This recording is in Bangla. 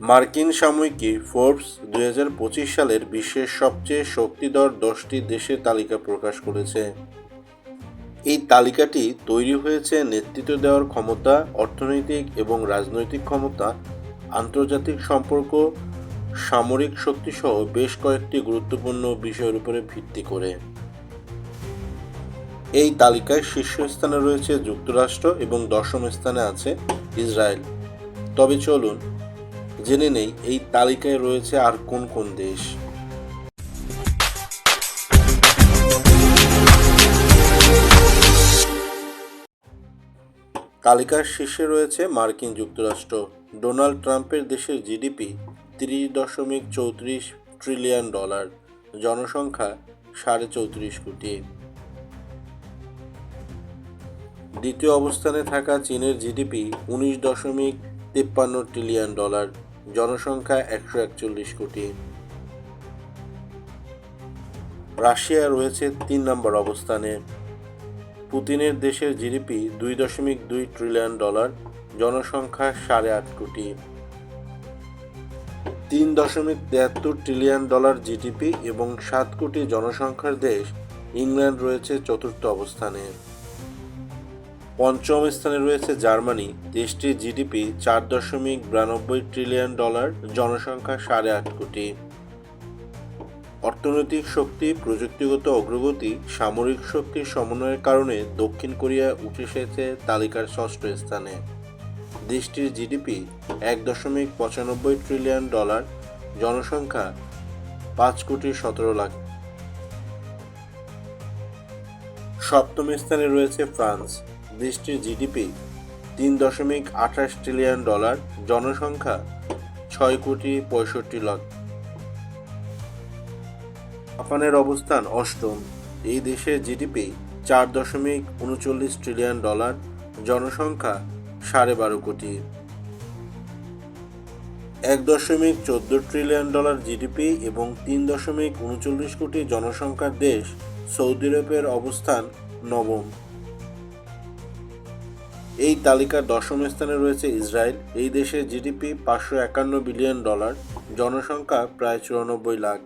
মার্কিন সাময়িকী ফোর্বস দুই হাজার পঁচিশ সালের বিশ্বের সবচেয়ে শক্তিধর দশটি দেশের তালিকা প্রকাশ করেছে। এই তালিকাটি তৈরি হয়েছে নেতৃত্ব দেওয়ার ক্ষমতা, অর্থনৈতিক এবং রাজনৈতিক ক্ষমতা, আন্তর্জাতিক সম্পর্ক, সামরিক শক্তিসহ বেশ কয়েকটি গুরুত্বপূর্ণ বিষয়ের উপরে ভিত্তি করে। এই তালিকায় শীর্ষস্থানে রয়েছে যুক্তরাষ্ট্র এবং দশম স্থানে আছে ইসরায়েল। তবে চলুন জেনে নেই এই তালিকায় রয়েছে আর কোন কোন দেশ। তালিকার শীর্ষে রয়েছে মার্কিন যুক্তরাষ্ট্র। ডোনাল্ড ট্রাম্পের দেশের জিডিপি তিরিশ দশমিক চৌত্রিশ ট্রিলিয়ন ডলার। জনসংখ্যা সাড়ে চৌত্রিশ কোটি। দ্বিতীয় অবস্থানে থাকা চীনের জিডিপি উনিশ দশমিক তিপ্পান্ন ট্রিলিয়ন ডলার। জনসংখ্যা একশো একচল্লিশ কোটি। রাশিয়া রয়েছে তিন নম্বর অবস্থানে। পুতিনের দেশের জিডিপি দুই দশমিক দুই ট্রিলিয়ন ডলার, জনসংখ্যা সাড়ে আট কোটি। তিন দশমিক তিয়াত্তর ট্রিলিয়ন ডলার জিডিপি এবং সাত কোটি জনসংখ্যার দেশ, ইংল্যান্ড রয়েছে চতুর্থ অবস্থানে। পঞ্চম স্থানে রয়েছে জার্মানি। দেশটির জিডিপি চার দশমিক বিরানব্বই ট্রিলিয়ন ডলার জনসংখ্যা সাড়ে আট কোটি। অর্থনৈতিক শক্তি, প্রযুক্তিগত অগ্রগতি, সামরিক শক্তির সমন্বয়ের কারণে দক্ষিণ কোরিয়া উঠে এসেছে তালিকার ষষ্ঠ স্থানে। দেশটির জিডিপি এক দশমিক পঁচানব্বই ট্রিলিয়ন ডলার জনসংখ্যা পাঁচ কোটি সতেরো লাখ। সপ্তম স্থানে রয়েছে ফ্রান্স। দেশটির জিডিপি, তিন দশমিক আঠাশ ট্রিলিয়ন ডলার জনসংখ্যা, ছয় কোটি পঁয়ষট্টি লাখ। জাপানের অবস্থান অষ্টম। এই দেশের জিডিপি চার দশমিক উনচল্লিশ ট্রিলিয়ন ডলার জনসংখ্যা সাড়ে বারো কোটি। এক দশমিক চোদ্দ ট্রিলিয়ন ডলার জিডিপি এবং তিন দশমিক উনচল্লিশ কোটি জনসংখ্যার দেশ সৌদি আরবের অবস্থান নবম। এই তালিকার দশম স্থানে রয়েছে ইসরায়েল। এই দেশের জিডিপি পাঁচশো একান্ন বিলিয়ন ডলার, জনসংখ্যা প্রায় চুরানব্বই লাখ।